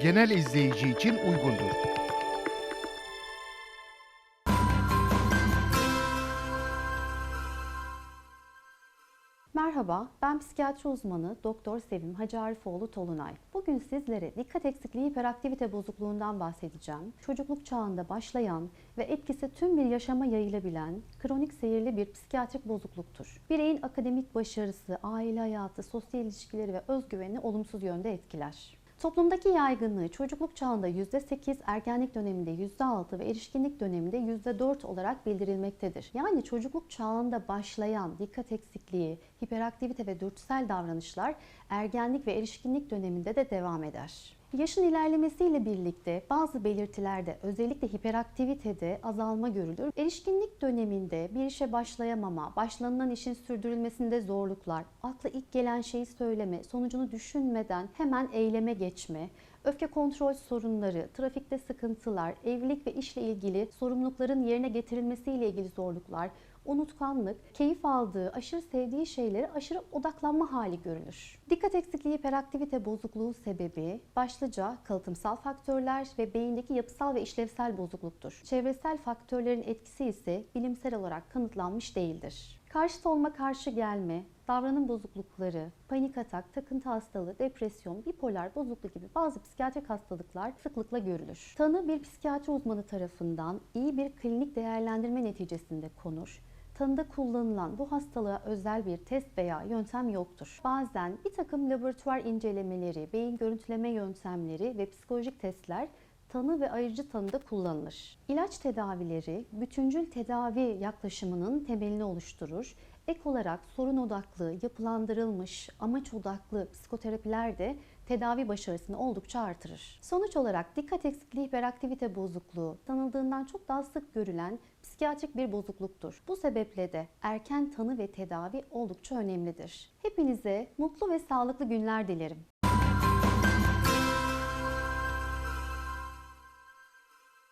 genel izleyici için uygundur. Merhaba, ben psikiyatri uzmanı Doktor Sevim Hacı Arifoğlu Tolunay. Bugün sizlere dikkat eksikliği hiperaktivite bozukluğundan bahsedeceğim. Çocukluk çağında başlayan ve etkisi tüm bir yaşama yayılabilen kronik seyirli bir psikiyatrik bozukluktur. Bireyin akademik başarısı, aile hayatı, sosyal ilişkileri ve özgüvenini olumsuz yönde etkiler. Toplumdaki yaygınlığı çocukluk çağında %8, ergenlik döneminde %6 ve erişkinlik döneminde %4 olarak bildirilmektedir. Yani çocukluk çağında başlayan dikkat eksikliği, hiperaktivite ve dürtüsel davranışlar ergenlik ve erişkinlik döneminde de devam eder. Yaşın ilerlemesiyle birlikte bazı belirtilerde özellikle hiperaktivitede azalma görülür. Erişkinlik döneminde bir işe başlayamama, başlanılan işin sürdürülmesinde zorluklar, akla ilk gelen şeyi söyleme, sonucunu düşünmeden hemen eyleme geçme, öfke kontrol sorunları, trafikte sıkıntılar, evlilik ve işle ilgili sorumlulukların yerine getirilmesiyle ilgili zorluklar, unutkanlık, keyif aldığı, aşırı sevdiği şeylere aşırı odaklanma hali görülür. Dikkat eksikliği hiperaktivite bozukluğu sebebi başlıca kalıtımsal faktörler ve beyindeki yapısal ve işlevsel bozukluktur. Çevresel faktörlerin etkisi ise bilimsel olarak kanıtlanmış değildir. Karşıt olma karşı gelme, davranım bozuklukları, panik atak, takıntı hastalığı, depresyon, bipolar bozukluk gibi bazı psikiyatrik hastalıklar sıklıkla görülür. Tanı bir psikiyatri uzmanı tarafından iyi bir klinik değerlendirme neticesinde konur. Tanıda kullanılan bu hastalığa özel bir test veya yöntem yoktur. Bazen bir takım laboratuvar incelemeleri, beyin görüntüleme yöntemleri ve psikolojik testler tanı ve ayırıcı tanıda kullanılır. İlaç tedavileri bütüncül tedavi yaklaşımının temelini oluşturur. Ek olarak sorun odaklı, yapılandırılmış, amaç odaklı psikoterapiler de tedavi başarısını oldukça artırır. Sonuç olarak dikkat eksikliği hiperaktivite bozukluğu tanıldığından çok daha sık görülen psikiyatrik bir bozukluktur. Bu sebeple de erken tanı ve tedavi oldukça önemlidir. Hepinize mutlu ve sağlıklı günler dilerim.